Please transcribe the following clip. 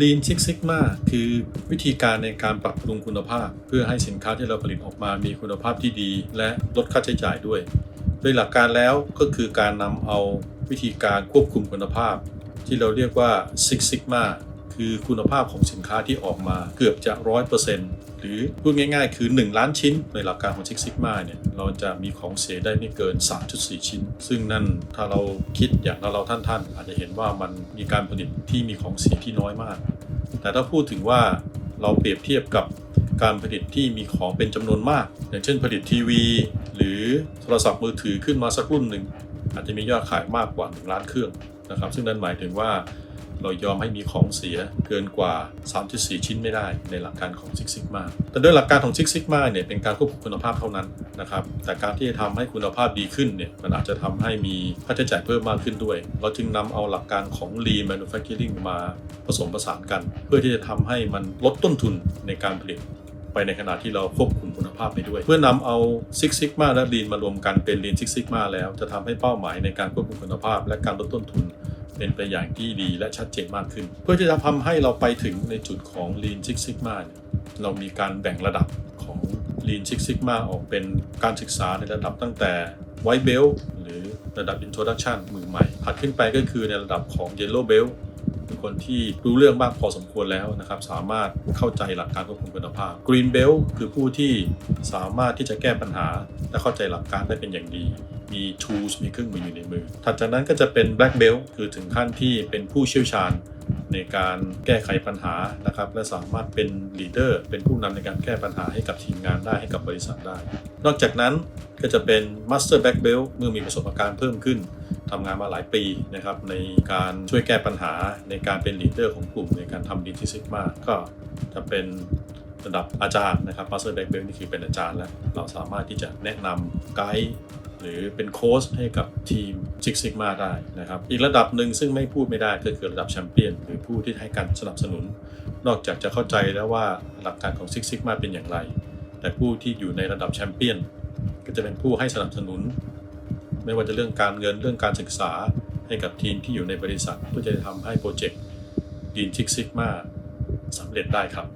Lean Six Sigma คือวิธีการในการปรับปรุงคุณภาพ เพื่อให้สินค้าที่เราผลิตออกมามีคุณภาพที่ดี และลดค่าใช้จ่ายด้วย โดยหลักการแล้วก็คือการนำเอาวิธีการควบคุมคุณภาพ ที่เราเรียกว่า Six Sigma คือคุณภาพของสินค้าที่ออกมาเกือบจะ 100%หรือพูดง่ายๆ คือ 1 ล้านชิ้น ในหลักการของ Six Sigma เนี่ยเราจะมีของเสียได้ไม่เกิน 3.4 ชิ้น ซึ่งนั่นถ้าเราคิดอย่างเราท่านๆอาจจะเห็นว่ามันมีการผลิตที่มีของเสียที่น้อยมาก แต่ถ้าพูดถึงว่าเราเปรียบเทียบกับการผลิตที่มีของเป็นจำนวนมาก อย่างเช่นผลิตทีวี หรือโทรศัพท์มือถือขึ้นมาสักรุ่นหนึ่งอาจจะมียอดขายมากกว่า1ล้านเครื่องนะครับ ซึ่งนั่นหมายถึงว่า เรายอมให้มีของเสียเกินกว่า 3.4 ชิ้นไม่ได้ในหลักการของ Six Sigma แต่ด้วยหลักการของ Six Sigma เนี่ยเป็นการควบคุมคุณภาพเท่านั้นนะครับแต่การที่จะทำให้คุณภาพดีขึ้นเนี่ยมันอาจจะทำให้มีค่าใช้จ่ายเพิ่มมากขึ้นด้วย เราจึงนำเอาหลักการของ Lean Manufacturing มาผสมผสานกัน เพื่อที่จะทำให้มันลดต้นทุนในการผลิตไปในขณะที่เราควบคุมคุณภาพไปด้วย เพื่อนำเอา Six Sigma และ Lean มารวมกันเป็น Lean Six Sigma แล้ว จะทำให้เป้าหมายในการควบคุมคุณภาพ และการลดต้นทุน เป็นไปอย่างที่ดีและชัดเจนมากขึ้น เพื่อที่จะทำให้เราไปถึงในจุดของ Lean Six Sigma เนี่ยเรามีการแบ่งระดับของ Lean Six Sigma ออกเป็นการศึกษาในระดับตั้งแต่ White Belt หรือระดับ Introduction มือใหม่ถัดขึ้นไปก็คือในระดับของ Yellow Belt เป็นคนที่รู้เรื่องมากพอสมควรแล้วนะครับ สามารถเข้าใจหลักการควบคุมคุณภาพ Green Belt คือผู้ที่สามารถที่จะแก้ปัญหา และเข้าใจหลักการได้เป็นอย่างดี มี tools มีเครื่องมืออยู่ในมือ ถัดจากนั้นก็จะเป็น Black Belt คือถึงขั้นที่เป็นผู้เชี่ยวชาญในการแก้ไขปัญหานะครับ และสามารถเป็น leader เป็นผู้นำในการแก้ปัญหาให้กับทีมงานได้ให้กับบริษัทได้ นอกจากนั้นก็จะเป็น Master Black Belt เมื่อมีประสบการณ์เพิ่มขึ้นทำงานมาหลายปีนะครับในการช่วยแก้ปัญหาในการเป็นลีดเดอร์ของกลุ่มในการทำดีที่ซิกมาก็จะเป็นระดับอาจารย์นะครับ Master Black Belt นี่คือเป็นอาจารย์แล้ว เราสามารถที่จะแนะนำไกด์ หรือเป็นโค้ชให้กับทีม Six Sigma ได้นะครับ อีกระดับหนึ่งซึ่งไม่พูดไม่ได้ก็คือระดับแชมเปี้ยนหรือผู้ที่ให้การสนับสนุน นอกจากจะเข้าใจแล้วว่าหลักการของ Six Sigma เป็นอย่างไร แต่ผู้ที่อยู่ในระดับแชมเปี้ยนก็จะเป็นผู้ให้สนับสนุน ไม่ว่าจะเรื่องการเงินเรื่องการศึกษาให้กับทีมที่อยู่ในบริษัทเพื่อจะทำให้โปรเจกต์ Lean Six Sigma สำเร็จได้ครับ